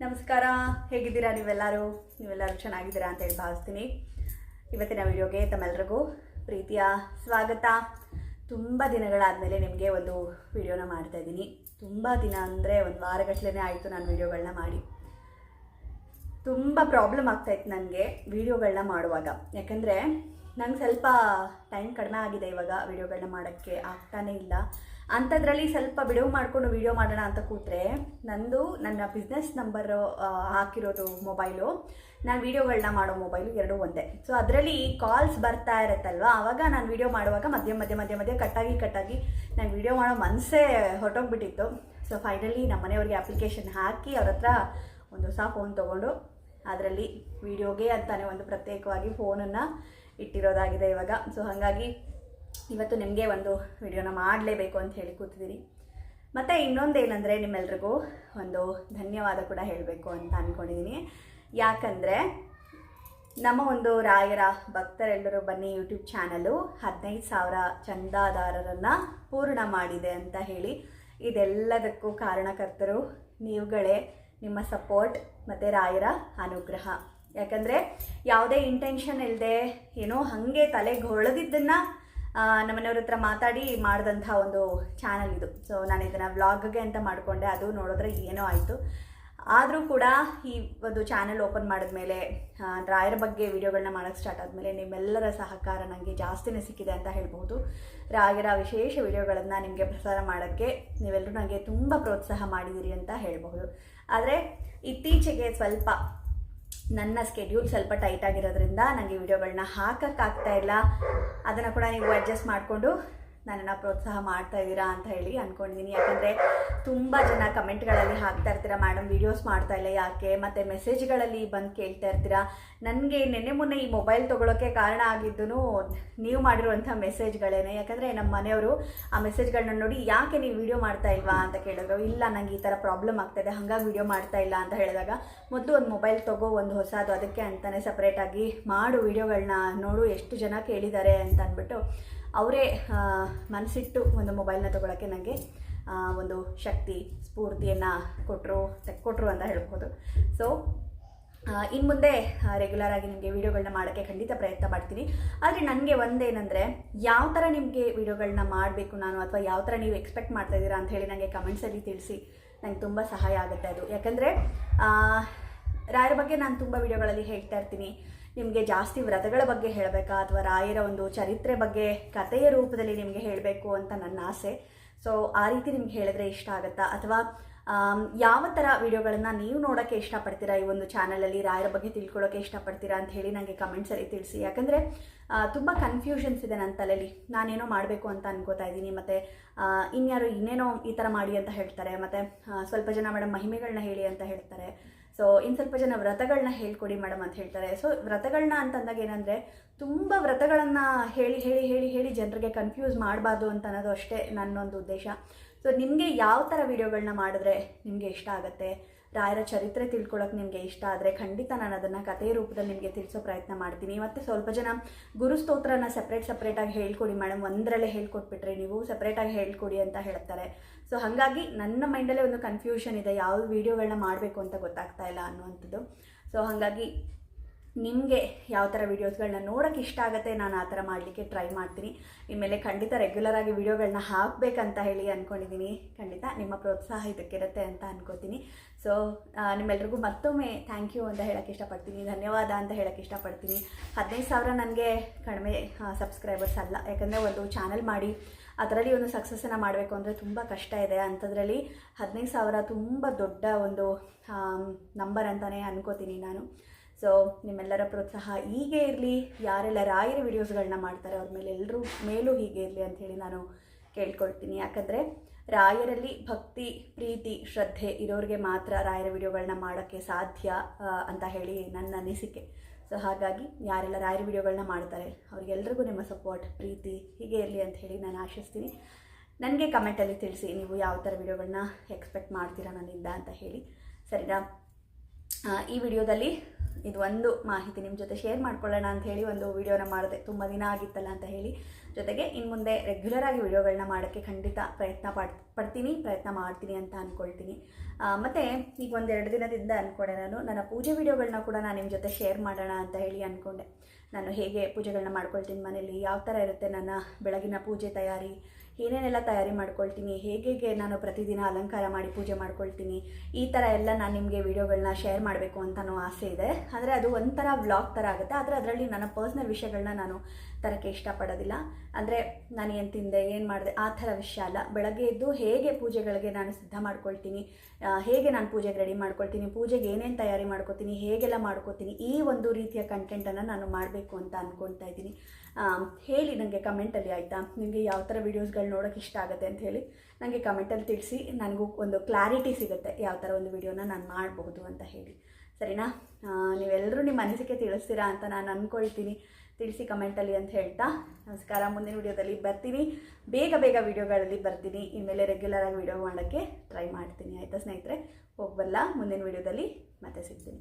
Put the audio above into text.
ನಮಸ್ಕಾರ. ಹೇಗಿದ್ದೀರಾ ನೀವೆಲ್ಲರೂ? ನೀವೆಲ್ಲರೂ ಚೆನ್ನಾಗಿದ್ದೀರಾ ಅಂತ ಹೇಳಿ ಭಾವಿಸ್ತೀನಿ. ಇವತ್ತಿನ ವಿಡಿಯೋಗೆ ತಮ್ಮೆಲ್ಲರಿಗೂ ಪ್ರೀತಿಯ ಸ್ವಾಗತ. ತುಂಬ ದಿನಗಳಾದಮೇಲೆ ನಿಮಗೆ ಒಂದು ವಿಡಿಯೋನ ಮಾಡ್ತಾ ಇದ್ದೀನಿ. ತುಂಬ ದಿನ ಅಂದರೆ ಒಂದು ವಾರಗಟ್ಟಲೆ ಆಯಿತು ನಾನು ವಿಡಿಯೋಗಳನ್ನ ಮಾಡಿ. ತುಂಬ ಪ್ರಾಬ್ಲಮ್ ಆಗ್ತಾಯಿತ್ತು ನನಗೆ ವೀಡಿಯೋಗಳನ್ನ ಮಾಡುವಾಗ. ಯಾಕಂದರೆ ನಂಗೆ ಸ್ವಲ್ಪ ಟೈಮ್ ಕಡಿಮೆ ಆಗಿದೆ ಇವಾಗ ವೀಡಿಯೋಗಳನ್ನ ಮಾಡೋಕ್ಕೆ. ಆಗ್ತಾನೇ ಇಲ್ಲ. ಅಂಥದ್ರಲ್ಲಿ ಸ್ವಲ್ಪ ಬಿಡುವು ಮಾಡಿಕೊಂಡು ವೀಡಿಯೋ ಮಾಡೋಣ ಅಂತ ಕೂತ್ರೆ, ನಂದು ನನ್ನ ಬಿಸ್ನೆಸ್ ನಂಬರು ಹಾಕಿರೋದು ಮೊಬೈಲು ನಾನು ವೀಡಿಯೋಗಳನ್ನ ಮಾಡೋ ಮೊಬೈಲು ಎರಡೂ ಒಂದೇ. ಸೊ ಅದರಲ್ಲಿ ಕಾಲ್ಸ್ ಬರ್ತಾ ಇರುತ್ತಲ್ವ? ಆವಾಗ ನಾನು ವೀಡಿಯೋ ಮಾಡುವಾಗ ಮಧ್ಯ ಮಧ್ಯ ಮಧ್ಯ ಮಧ್ಯ ಕಟ್ಟಾಗಿ ಕಟ್ಟಾಗಿ ನಾನು ವೀಡಿಯೋ ಮಾಡೋ ಮನಸ್ಸೇ ಹೊರಟೋಗ್ಬಿಟ್ಟಿತ್ತು. ಸೊ ಫೈನಲಿ ನಮ್ಮ ಮನೆಯವ್ರಿಗೆ ಅಪ್ಲಿಕೇಶನ್ ಹಾಕಿ ಅವ್ರ ಹತ್ರ ಒಂದು ಹೊಸ ಫೋನ್ ತೊಗೊಂಡು ಅದರಲ್ಲಿ ವೀಡಿಯೋಗೆ ಅಂತಾನೆ ಒಂದು ಪ್ರತ್ಯೇಕವಾಗಿ ಫೋನನ್ನು ಇಟ್ಟಿರೋದಾಗಿದೆ ಇವಾಗ. ಸೊ ಹಾಗಾಗಿ ಇವತ್ತು ನಿಮಗೆ ಒಂದು ವಿಡಿಯೋನ ಮಾಡಲೇಬೇಕು ಅಂತ ಹೇಳಿ ಕೂತಿದ್ದೀನಿ. ಮತ್ತು ಇನ್ನೊಂದೇನೆಂದರೆ ನಿಮ್ಮೆಲ್ರಿಗೂ ಒಂದು ಧನ್ಯವಾದ ಕೂಡ ಹೇಳಬೇಕು ಅಂತ ಅಂದ್ಕೊಂಡಿದ್ದೀನಿ ಯಾಕಂದರೆ ನಮ್ಮ ಒಂದು ರಾಯರ ಭಕ್ತರೆಲ್ಲರೂ ಬನ್ನಿ ಯೂಟ್ಯೂಬ್ ಚಾನಲು ಹದಿನೈದು ಸಾವಿರ ಚಂದಾದಾರರನ್ನು ಪೂರ್ಣ ಮಾಡಿದೆ ಅಂತ ಹೇಳಿ ಇದೆಲ್ಲದಕ್ಕೂ ಕಾರಣಕರ್ತರು ನೀವುಗಳೇ ನಿಮ್ಮ ಸಪೋರ್ಟ್ ಮತ್ತು ರಾಯರ ಅನುಗ್ರಹ. ಯಾಕಂದರೆ ಯಾವುದೇ ಇಂಟೆನ್ಷನ್ ಇಲ್ಲದೆ ಏನೋ ಹಾಗೆ ತಲೆಗೆ ಹೊಳೆದಿದ್ದನ್ನು ನಮ್ಮನೆಯವ್ರ ಹತ್ರ ಮಾತಾಡಿ ಮಾಡಿದಂಥ ಒಂದು ಚಾನಲ್ ಇದು. ಸೊ ನಾನು ಇದನ್ನು ವ್ಲಾಗ್ಗೆ ಅಂತ ಮಾಡಿಕೊಂಡೆ, ಅದು ನೋಡಿದ್ರೆ ಏನೋ ಆಯಿತು. ಆದರೂ ಕೂಡ ಈ ಒಂದು ಚಾನಲ್ ಓಪನ್ ಮಾಡಿದ ಮೇಲೆ ರಾಯರ ಬಗ್ಗೆ ವಿಡಿಯೋಗಳನ್ನ ಮಾಡೋಕ್ಕೆ ಸ್ಟಾರ್ಟ್ ಆದಮೇಲೆ ನಿಮ್ಮೆಲ್ಲರ ಸಹಕಾರ ನನಗೆ ಜಾಸ್ತಿನೇ ಸಿಕ್ಕಿದೆ ಅಂತ ಹೇಳ್ಬೋದು ರಾಯರ ವಿಶೇಷ ವಿಡಿಯೋಗಳನ್ನು ನಿಮಗೆ ಪ್ರಸಾರ ಮಾಡೋಕ್ಕೆ ನೀವೆಲ್ಲರೂ ನನಗೆ ತುಂಬ ಪ್ರೋತ್ಸಾಹ ಮಾಡಿದ್ದೀರಿ ಅಂತ ಹೇಳ್ಬೋದು ಆದರೆ, ಇತ್ತೀಚೆಗೆ ಸ್ವಲ್ಪ ನನ್ನ ಸ್ಕೆಡ್ಯೂಲ್ ಸ್ವಲ್ಪ ಟೈಟ್ ಆಗಿರೋದ್ರಿಂದ ನನಗೆ ವಿಡಿಯೋಗಳನ್ನ ಹಾಕೋಕ್ಕಾಗ್ತಾ ಇಲ್ಲ. ಅದನ್ನು ಕೂಡ ನೀವು ಅಡ್ಜಸ್ಟ್ ಮಾಡಿಕೊಂಡು ನನ್ನನ್ನು ಪ್ರೋತ್ಸಾಹ ಮಾಡ್ತಾ ಇದ್ದೀರಾ ಅಂತ ಹೇಳಿ ಅಂದ್ಕೊಂಡಿದ್ದೀನಿ ಯಾಕಂದರೆ ತುಂಬ ಜನ ಕಮೆಂಟ್ಗಳಲ್ಲಿ ಹಾಕ್ತಾ ಇರ್ತೀರಾ ಮೇಡಮ್ ವೀಡಿಯೋಸ್ ಮಾಡ್ತಾ ಇಲ್ಲ ಯಾಕೆ? ಮತ್ತು ಮೆಸೇಜ್ಗಳಲ್ಲಿ ಬಂದು ಕೇಳ್ತಾ ಇರ್ತೀರಾ? ನನಗೆ ನೆನ್ನೆ ಮೊನ್ನೆ ಈ ಮೊಬೈಲ್ ತೊಗೊಳೋಕ್ಕೆ ಕಾರಣ ಆಗಿದ್ದು ನೀವು ಮಾಡಿರುವಂಥ ಮೆಸೇಜ್ಗಳೇನೆ ಯಾಕಂದರೆ ನಮ್ಮ ಮನೆಯವರು ಆ ಮೆಸೇಜ್ಗಳನ್ನ ನೋಡಿ, ಯಾಕೆ ನೀವು ವಿಡಿಯೋ ಮಾಡ್ತಾ ಇಲ್ವಾ? ಅಂತ ಕೇಳಿದ್ರು. ಇಲ್ಲ ನನಗೆ ಈ ಥರ ಪ್ರಾಬ್ಲಮ್ ಆಗ್ತಾಯಿದೆ ಹಾಗಾಗಿ ವಿಡಿಯೋ ಮಾಡ್ತಾ ಇಲ್ಲ. ಅಂತ ಹೇಳಿದಾಗ, ಮೊದಲು ಒಂದು ಮೊಬೈಲ್ ತಗೋ, ಒಂದು ಹೊಸದು, ಅದಕ್ಕೆ ಅಂತಲೇ ಸಪ್ರೇಟಾಗಿ ಮಾಡು ವಿಡಿಯೋಗಳನ್ನ ನೋಡು, ಎಷ್ಟು ಜನ ಕೇಳಿದ್ದಾರೆ ಅಂತ ಅಂದ್ಬಿಟ್ಟು ಅವರೇ ಮನಸ್ಸಿಟ್ಟು ಒಂದು ಮೊಬೈಲ್ನ ತೊಗೊಳಕ್ಕೆ ನನಗೆ ಒಂದು ಶಕ್ತಿ, ಸ್ಫೂರ್ತಿಯನ್ನು ಕೊಟ್ಟರು ಕೊಟ್ಟರು ಅಂತ ಹೇಳ್ಬೋದು ಸೊ ಇನ್ನು ಮುಂದೆ ರೆಗ್ಯುಲರ್ ಆಗಿ ನಿಮಗೆ ವೀಡಿಯೋಗಳನ್ನ ಮಾಡೋಕ್ಕೆ ಖಂಡಿತ ಪ್ರಯತ್ನ ಪಡ್ತೀನಿ ಆದರೆ ನನಗೆ ಒಂದೇನೆಂದರೆ, ಯಾವ ಥರ ನಿಮಗೆ ವೀಡಿಯೋಗಳನ್ನ ಮಾಡಬೇಕು ನಾನು, ಅಥವಾ ಯಾವ ಥರ ನೀವು ಎಕ್ಸ್ಪೆಕ್ಟ್ ಮಾಡ್ತಾ ಇದ್ದೀರಾ ಅಂತ ಹೇಳಿ ನನಗೆ ಕಮೆಂಟ್ಸಲ್ಲಿ ತಿಳಿಸಿ ನಂಗೆ ತುಂಬ ಸಹಾಯ ಆಗುತ್ತೆ ಅದು. ಯಾಕಂದರೆ ರಾಯರ ಬಗ್ಗೆ ನಾನು ತುಂಬ ವೀಡಿಯೋಗಳಲ್ಲಿ ಹೇಳ್ತಾ ಇರ್ತೀನಿ. ನಿಮಗೆ ಜಾಸ್ತಿ ವ್ರತಗಳ ಬಗ್ಗೆ ಹೇಳಬೇಕಾ ಅಥವಾ ರಾಯರ ಒಂದು ಚರಿತ್ರೆ ಬಗ್ಗೆ ಕಥೆಯ ರೂಪದಲ್ಲಿ ನಿಮಗೆ ಹೇಳಬೇಕು ಅಂತ ನನ್ನ ಆಸೆ. ಸೊ ಆ ರೀತಿ ನಿಮ್ಗೆ ಹೇಳಿದ್ರೆ ಇಷ್ಟ ಆಗುತ್ತಾ? ಅಥವಾ ಯಾವ ಥರ ವಿಡಿಯೋಗಳನ್ನು ನೀವು ನೋಡೋಕ್ಕೆ ಇಷ್ಟಪಡ್ತೀರಾ? ಈ ಒಂದು ಚಾನಲಲ್ಲಿ ರಾಯರ ಬಗ್ಗೆ ತಿಳ್ಕೊಳ್ಳೋಕ್ಕೆ ಇಷ್ಟಪಡ್ತೀರಾ ಅಂತ ಹೇಳಿ ನನಗೆ ಕಮೆಂಟ್ಸಲ್ಲಿ ತಿಳಿಸಿ. ಯಾಕಂದರೆ ತುಂಬ ಕನ್ಫ್ಯೂಷನ್ಸ್ ಇದೆ ನನ್ನ ತಲೆಯಲ್ಲಿ ನಾನೇನೋ ಮಾಡಬೇಕು ಅಂತ ಅನ್ಕೋತಾ ಇದ್ದೀನಿ. ಮತ್ತು ಇನ್ಯಾರು ಇನ್ನೇನೋ ಈ ಥರ ಮಾಡಿ ಅಂತ ಹೇಳ್ತಾರೆ. ಮತ್ತು ಸ್ವಲ್ಪ ಜನ ಮೇಡಮ್ ಮಹಿಮೆಗಳನ್ನ ಹೇಳಿ ಅಂತ ಹೇಳ್ತಾರೆ. ಸೊ ಇನ್ನು ಸ್ವಲ್ಪ ಜನ ವ್ರತಗಳನ್ನ ಹೇಳ್ಕೊಡಿ ಮೇಡಮ್ ಅಂತ ಹೇಳ್ತಾರೆ. ಸೊ ವ್ರತಗಳನ್ನ ಅಂತಂದಾಗ ಏನಂದರೆ, ತುಂಬ ವ್ರತಗಳನ್ನು ಹೇಳಿ ಹೇಳಿ ಹೇಳಿ ಹೇಳಿ ಜನರಿಗೆ ಕನ್ಫ್ಯೂಸ್ ಮಾಡಬಾರ್ದು ಅಂತ ಅನ್ನೋದು ಅಷ್ಟೇ ನನ್ನೊಂದು ಉದ್ದೇಶ. ಸೊ ನಿಮಗೆ ಯಾವ ಥರ ವಿಡಿಯೋಗಳನ್ನ ಮಾಡಿದ್ರೆ ನಿಮಗೆ ಇಷ್ಟ ಆಗುತ್ತೆ? ರಾಯರ ಚರಿತ್ರೆ ತಿಳ್ಕೊಳ್ಳೋಕೆ ನಿಮಗೆ ಇಷ್ಟ ಆದರೆ ಖಂಡಿತ ನಾನು ಅದನ್ನು ಕಥೆಯ ರೂಪದಲ್ಲಿ ನಿಮಗೆ ತಿಳಿಸೋ ಪ್ರಯತ್ನ ಮಾಡ್ತೀನಿ. ಮತ್ತು ಸ್ವಲ್ಪ ಜನ ಗುರುಸ್ತೋತ್ರನ ಸಪ್ರೇಟ್ ಸಪ್ರೇಟಾಗಿ ಹೇಳ್ಕೊಡಿ ಮೇಡಮ್ ಒಂದರಲ್ಲೇ ಹೇಳ್ಕೊಟ್ಬಿಟ್ರೆ ನೀವು ಸಪ್ರೇಟಾಗಿ ಹೇಳ್ಕೊಡಿ ಅಂತ ಹೇಳ್ತಾರೆ. ಸೊ ಹಾಗಾಗಿ ನನ್ನ ಮೈಂಡಲ್ಲೇ ಒಂದು ಕನ್ಫ್ಯೂಷನ್ ಇದೆ. ಯಾವ ವೀಡಿಯೋಗಳನ್ನ ಮಾಡಬೇಕು ಅಂತ ಗೊತ್ತಾಗ್ತಾ ಇಲ್ಲ ಅನ್ನುವಂಥದ್ದು. ಸೊ ಹಾಗಾಗಿ ನಿಮಗೆ ಯಾವ ಥರ ವೀಡಿಯೋಸ್ಗಳನ್ನ ನೋಡೋಕ್ಕೆ ಇಷ್ಟ ಆಗುತ್ತೆ ನಾನು ಆ ಥರ ಮಾಡಲಿಕ್ಕೆ ಟ್ರೈ ಮಾಡ್ತೀನಿ. ಇನ್ಮೇಲೆ ಖಂಡಿತ ರೆಗ್ಯುಲರ್ ಆಗಿ ವೀಡಿಯೋಗಳನ್ನ ಹಾಕಬೇಕಂತ ಹೇಳಿ ಅಂದ್ಕೊಂಡಿದ್ದೀನಿ ಖಂಡಿತ ನಿಮ್ಮ ಪ್ರೋತ್ಸಾಹ ಇದಕ್ಕಿರುತ್ತೆ ಅಂತ ಅನ್ಕೋತೀನಿ. ಸೊ ನಿಮ್ಮೆಲ್ರಿಗೂ ಮತ್ತೊಮ್ಮೆ ಥ್ಯಾಂಕ್ ಯು ಅಂತ ಹೇಳೋಕ್ಕೆ ಇಷ್ಟಪಡ್ತೀನಿ. ಧನ್ಯವಾದ ಅಂತ ಹೇಳೋಕ್ಕೆ ಇಷ್ಟಪಡ್ತೀನಿ. ಹದಿನೈದು ಸಾವಿರ ನನಗೆ ಕಡಿಮೆ ಸಬ್ಸ್ಕ್ರೈಬರ್ಸ್ ಅಲ್ಲ. ಯಾಕಂದರೆ ಒಂದು ಚಾನಲ್ ಮಾಡಿ ಅದರಲ್ಲಿ ಒಂದು ಸಕ್ಸಸ್ಸನ್ನು ಮಾಡಬೇಕು ಅಂದರೆ ತುಂಬ ಕಷ್ಟ ಇದೆ. ಅಂಥದ್ರಲ್ಲಿ ಹದಿನೈದು ಸಾವಿರ ತುಂಬ ದೊಡ್ಡ ಒಂದು ನಂಬರ್ ಅಂತಲೇ ಅನ್ಕೋತೀನಿ ನಾನು. ಸೊ ನಿಮ್ಮೆಲ್ಲರ ಪ್ರೋತ್ಸಾಹ ಹೀಗೆ ಇರಲಿ. ಯಾರೆಲ್ಲ ರಾಯರ ವಿಡಿಯೋಸ್ಗಳನ್ನ ಮಾಡ್ತಾರೆ, ಅವ್ರ ಮೇಲೆ ಎಲ್ಲರೂ ಮೇಲೂ ಹೀಗೆ ಇರಲಿ ಅಂಥೇಳಿ ನಾನು ಕೇಳ್ಕೊಳ್ತೀನಿ. ಯಾಕಂದರೆ ರಾಯರಲ್ಲಿ ಭಕ್ತಿ, ಪ್ರೀತಿ, ಶ್ರದ್ಧೆ ಇರೋರಿಗೆ ಮಾತ್ರ ರಾಯರ ವಿಡಿಯೋಗಳನ್ನ ಮಾಡೋಕ್ಕೆ ಸಾಧ್ಯ ಅಂತ ಹೇಳಿ ನನ್ನ ಅನಿಸಿಕೆ. ಸೊ ಹಾಗಾಗಿ ಯಾರೆಲ್ಲ ರಾಯರ ವಿಡಿಯೋಗಳನ್ನ ಮಾಡ್ತಾರೆ, ಅವ್ರಿಗೆಲ್ರಿಗೂ ನಿಮ್ಮ ಸಪೋರ್ಟ್ ಪ್ರೀತಿ ಹೀಗೆ ಇರಲಿ ಅಂತ ಹೇಳಿ ನಾನು ಆಶಿಸ್ತೀನಿ. ನನಗೆ ಕಮೆಂಟಲ್ಲಿ ತಿಳಿಸಿ ನೀವು ಯಾವ ಥರ ವಿಡಿಯೋಗಳನ್ನ ಎಕ್ಸ್ಪೆಕ್ಟ್ ಮಾಡ್ತೀರಾ ನನ್ನಿಂದ ಅಂತ ಹೇಳಿ. ಸರಿನಾ? ಈ ವಿಡಿಯೋದಲ್ಲಿ ಇದು ಒಂದು ಮಾಹಿತಿ ನಿಮ್ಮ ಜೊತೆ ಶೇರ್ ಮಾಡ್ಕೊಳ್ಳೋಣ ಅಂತ ಹೇಳಿ ಒಂದು ವಿಡಿಯೋನ ಮಾಡಿದೆ. ತುಂಬ ದಿನ ಆಗಿತ್ತಲ್ಲ ಅಂತ ಹೇಳಿ. ಜೊತೆಗೆ ಇನ್ನು ಮುಂದೆ ರೆಗ್ಯುಲರ್ ಆಗಿ ವಿಡಿಯೋಗಳನ್ನ ಮಾಡೋಕ್ಕೆ ಖಂಡಿತ ಪ್ರಯತ್ನ ಪಡ್, ಪಡ್ತೀನಿ, ಪ್ರಯತ್ನ ಮಾಡ್ತೀನಿ ಅಂತ ಅಂದ್ಕೊಳ್ತೀನಿ ಮತ್ತು ಮತ್ತೆ ಈಗ ಒಂದೆರಡು ದಿನದಿಂದ ಅಂದ್ಕೊಂಡೆ ನಾನು. ನನ್ನ ಪೂಜೆ ವಿಡಿಯೋಗಳನ್ನ ಕೂಡ ನಾನು ನಿಮ್ಮ ಜೊತೆ ಶೇರ್ ಮಾಡೋಣ ಅಂತ ಹೇಳಿ ಅಂದ್ಕೊಂಡೆ ನಾನು ಹೇಗೆ ಪೂಜೆಗಳನ್ನ ಮಾಡ್ಕೊಳ್ತೀನಿ ಮನೇಲಿ, ಯಾವ ಥರ ಇರುತ್ತೆ ನನ್ನ ಬೆಳಗಿನ ಪೂಜೆ ತಯಾರಿ ಏನೇನೆಲ್ಲ ತಯಾರಿ ಮಾಡ್ಕೊಳ್ತೀನಿ ಹೇಗೆ ನಾನು ಪ್ರತಿದಿನ ಅಲಂಕಾರ ಮಾಡಿ ಪೂಜೆ ಮಾಡ್ಕೊಳ್ತೀನಿ, ಈ ಥರ ಎಲ್ಲ ನಾನು ನಿಮಗೆ ವೀಡಿಯೋಗಳನ್ನ ಶೇರ್ ಮಾಡಬೇಕು ಅಂತನೂ ಆಸೆ ಇದೆ. ಆದರೆ ಅದು ಒಂಥರ ವ್ಲಾಗ್ ಥರ ಆಗುತ್ತೆ. ಆದರೆ ಅದರಲ್ಲಿ ನನ್ನ ಪರ್ಸ್ನಲ್ ವಿಷಯಗಳನ್ನ ನಾನು ತರಕ್ಕೆ ಇಷ್ಟಪಡೋದಿಲ್ಲ. ಅಂದರೆ ನಾನು ಏನು ತಿಂದೆ, ಏನು ಮಾಡಿದೆ, ಆ ಥರ ವಿಷಯ ಅಲ್ಲ. ಬೆಳಗ್ಗೆ ಎದ್ದು ಹೇಗೆ ಪೂಜೆಗಳಿಗೆ ನಾನು ಸಿದ್ಧ ಮಾಡ್ಕೊಳ್ತೀನಿ ಹೇಗೆ ನಾನು ಪೂಜೆಗೆ ರೆಡಿ ಮಾಡ್ಕೊಳ್ತೀನಿ, ಪೂಜೆಗೆ ಏನೇನು ತಯಾರಿ ಮಾಡ್ಕೊತೀನಿ, ಹೇಗೆಲ್ಲ ಮಾಡ್ಕೊತೀನಿ, ಈ ಒಂದು ರೀತಿಯ ಕಂಟೆಂಟನ್ನು ನಾನು ಮಾಡಬೇಕು ಅಂತ ಅಂದ್ಕೊಳ್ತಾ ಇದ್ದೀನಿ. ಹೇಳಿ ನನಗೆ ಕಮೆಂಟಲ್ಲಿ ಆಯಿತಾ? ನಿಮಗೆ ಯಾವ ಥರ ವೀಡಿಯೋಸ್ಗಳು ನೋಡೋಕ್ಕೆ ಇಷ್ಟ ಆಗುತ್ತೆ ಅಂತ ಹೇಳಿ ನನಗೆ ಕಮೆಂಟಲ್ಲಿ ತಿಳಿಸಿ, ನನಗೂ ಒಂದು ಕ್ಲಾರಿಟಿ ಸಿಗುತ್ತೆ ಯಾವ ಥರ ಒಂದು ವಿಡಿಯೋನ ನಾನು ಮಾಡಬಹುದು ಅಂತ ಹೇಳಿ. ಸರಿನಾ? ನೀವೆಲ್ಲರೂ ನಿಮ್ಮ ಅನಿಸಿಕೆ ತಿಳಿಸ್ತೀರಾ ಅಂತ ನಾನು ಅಂದ್ಕೊಳ್ತೀನಿ ತಿಳಿಸಿ ಕಮೆಂಟಲ್ಲಿ ಅಂತ ಹೇಳ್ತಾ. ನಮಸ್ಕಾರ, ಮುಂದಿನ ವಿಡಿಯೋದಲ್ಲಿ ಬರ್ತೀನಿ. ಬೇಗ ಬೇಗ ವಿಡಿಯೋಗಳಲ್ಲಿ ಬರ್ತೀನಿ. ಇನ್ಮೇಲೆ ರೆಗ್ಯುಲರ್ ಆಗಿ ವಿಡಿಯೋ ಮಾಡೋಕ್ಕೆ ಟ್ರೈ ಮಾಡ್ತೀನಿ. ಆಯಿತಾ ಸ್ನೇಹಿತರೆ? ಹೋಗ್ಬಲ್ಲ ಮುಂದಿನ ವಿಡಿಯೋದಲ್ಲಿ ಮತ್ತೆ ಸಿಗ್ತೀನಿ.